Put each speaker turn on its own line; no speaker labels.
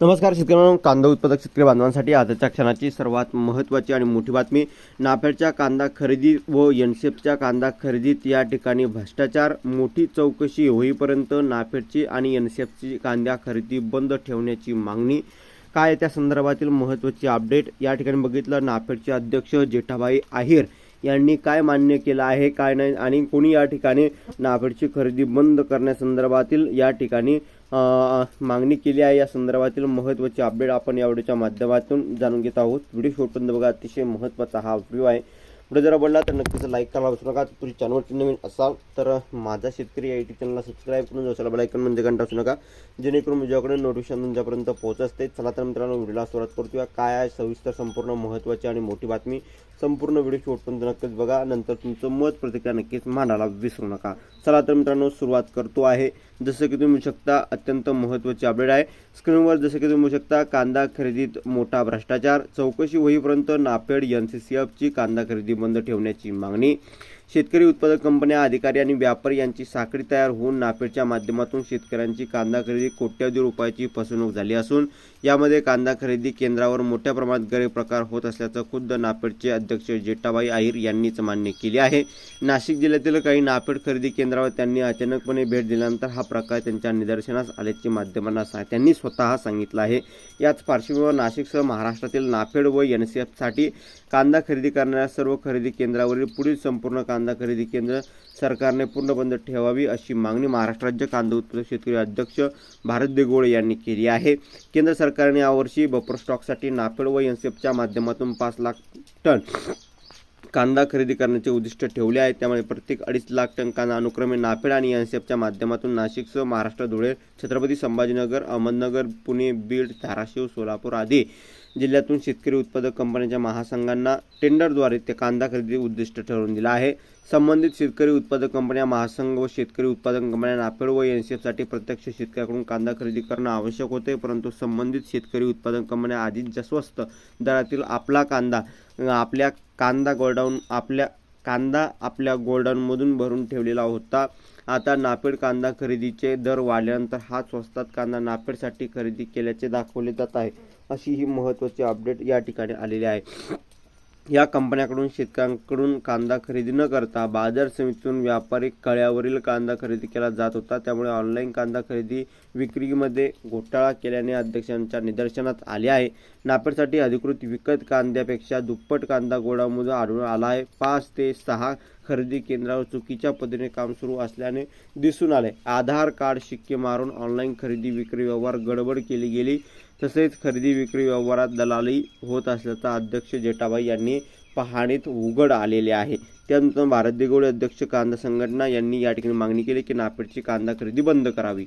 नमस्कार शेतकऱ्यांनो कांदा उत्पादक शेतकरी बांधवांसाठी आजच्या क्षणाची सर्वात महत्त्वाची आणि मोठी बातमी नाफेडच्या कांदा खरेदी व एनसेफच्या कांदा खरेदीत या ठिकाणी भ्रष्टाचार मोठी चौकशी होईपर्यंत नाफेडची आणि एनसेफची कांदा खरेदी बंद ठेवण्याची मागणी. काय त्या संदर्भातील महत्त्वाची अपडेट? या ठिकाणी बघितलं नाफेडचे अध्यक्ष जेठाबाई आहेर यांनी काय मान्य केलं आहे काय नाही आणि कोणी या ठिकाणी नाफेडची खरेदी बंद करण्यासंदर्भातील या ठिकाणी मागणी केली आहे या संदर्भातील महत्त्वाची अपडेट आपण या व्हिडिओच्या माध्यमातून जाणून घेत आहोत. व्हिडिओ शेवटपर्यंत बघा अतिशय महत्त्वाचा हा व्हिडिओ आहे. पुढे जर आवडला तर नक्कीच लाईक करायला विसरू नका. तुम्ही चॅनलवरती नवीन असाल तर माझा शेतकरी या यूट्यूब चॅनलला सबस्क्राईब करून जसला बेलायकन म्हणजे घंटा असू नका. जेणेकरून माझ्याकडे नोटिफिकेशन तुमच्यापर्यंत पोहोचत असते. चला तर मित्रांनो व्हिडिओला सुरुवात करतोया काय आहे सविस्तर संपूर्ण महत्त्वाची आणि मोठी बातमी? संपूर्ण व्हिडिओ शेवटपर्यंत नक्कीच बघा. नंतर तुमचं मत प्रतिक्रिया नक्कीच मांडायला विसरू नका. चला तर मित्रांनो सुरुवात करतो आहे. जसं की तुम्ही शकता अत्यंत महत्त्वाची अपडेट आहे. स्क्रीनवर जसं की तुम्ही शकता कांदा खरेदीत मोठा भ्रष्टाचार. चौकशी होईपर्यंत नाफेड एन सी सी एफची कांदा खरेदी बंद ठेवण्याची मागणी. शेतकरी उत्पादक कंपन्या अधिकारी आणि व्यापारी यांची साखळी तयार होऊन नाफेडच्या माध्यमातून शेतकऱ्यांची कांदा खरेदी कोट्यवधी रुपयाची फसवणूक झाली असून यामध्ये कांदा खरेदी केंद्रावर मोठ्या प्रमाणात गैरप्रकार होत असल्याचं खुद्द नाफेडचे अध्यक्ष जेठाबाई आहिर यांनीच मान्य केले आहे. नाशिक जिल्ह्यातील काही नाफेड खरेदी केंद्रावर त्यांनी अचानकपणे भेट दिल्यानंतर हा प्रकार त्यांच्या निदर्शनास आल्याचे माध्यमांना सा त्यांनी स्वतः सांगितलं आहे. याच पार्श्वभूमीवर नाशिकसह महाराष्ट्रातील नाफेड व एन सी एफसाठी कांदा खरेदी करणाऱ्या सर्व खरेदी केंद्रावरील पुढील संपूर्ण कांदा खरेदी केंद्र सरकारने पूर्ण बंद ठेवावी अशी मागणी महाराष्ट्र राज्य कांदा उत्पादक शेतकरी अध्यक्ष भारत देगोळे यांनी केली आहे. केंद्र सरकारने यावर्षी बफर स्टॉकसाठी नाफेड व एनसेफच्या माध्यमातून पाच लाख टन कांदा खरेदी करण्याचे उद्दिष्ट ठेवले आहे. त्यामुळे प्रत्येक अडीच लाख टन कांदा अनुक्रमे नाफेड आणि एनसेफच्या माध्यमातून नाशिकसह महाराष्ट्र धुळे छत्रपती संभाजीनगर अहमदनगर पुणे बीड धाराशिव सोलापूर आदी जिल्ह्यातून शेतकरी उत्पादक कंपन्यांच्या महासंघांना टेंडरद्वारे ते कांदा खरेदी उद्दिष्ट ठरवून दिलं आहे. संबंधित शेतकरी उत्पादक कंपन्या महासंघ व शेतकरी उत्पादक कंपन्या नाफेड व एनसीएफसाठी प्रत्यक्ष शेतकऱ्याकडून कांदा खरेदी करणं आवश्यक होते परंतु संबंधित शेतकरी उत्पादक कंपन्या आधीच स्वस्त दरातील आपला कांदा आपल्या कांदा गोडाऊन आपल्या कांदा आपल्या गोडाऊनमधून भरून ठेवलेला होता. आता नाफेड कांदा खरेदीचे दर वाढल्यानंतर हा स्वस्तात कांदा नाफेडसाठी खरेदी केल्याचे दाखवले जात आहे. अशी ही महत्त्वाची अपडेट या ठिकाणी आलेली आहे. या कंपन्याकडून शेतकऱ्यांकडून कांदा खरेदी न करता बाजार समितीतून व्यापारी कळ्यावरील कांदा खरेदी केला जात होता. त्यामुळे ऑनलाईन कांदा खरेदी विक्रीमध्ये घोटाळा केल्याने अध्यक्षांच्या निदर्शनात आले आहे. नापेडसाठी अधिकृत विकत कांद्यापेक्षा दुप्पट कांदा गोडाऊनमध्ये आढळून आला आहे. पाच ते सहा खरेदी केंद्रावर चुकीच्या पद्धतीने काम सुरू असल्याने दिसून आले. आधार कार्ड शिक्के मारून ऑनलाईन खरेदी विक्री व्यवहार गडबड केली गेली. तसेच खरेदी विक्री व्यवहारात दलाली होत असल्याचा अध्यक्ष जेठाबाई यांनी पाहणीत उघड आलेले आहे. त्यानंतर भारत देगोळे अध्यक्ष कांदा संघटना यांनी या ठिकाणी मागणी केली की नापेडची कांदा खरेदी बंद करावी.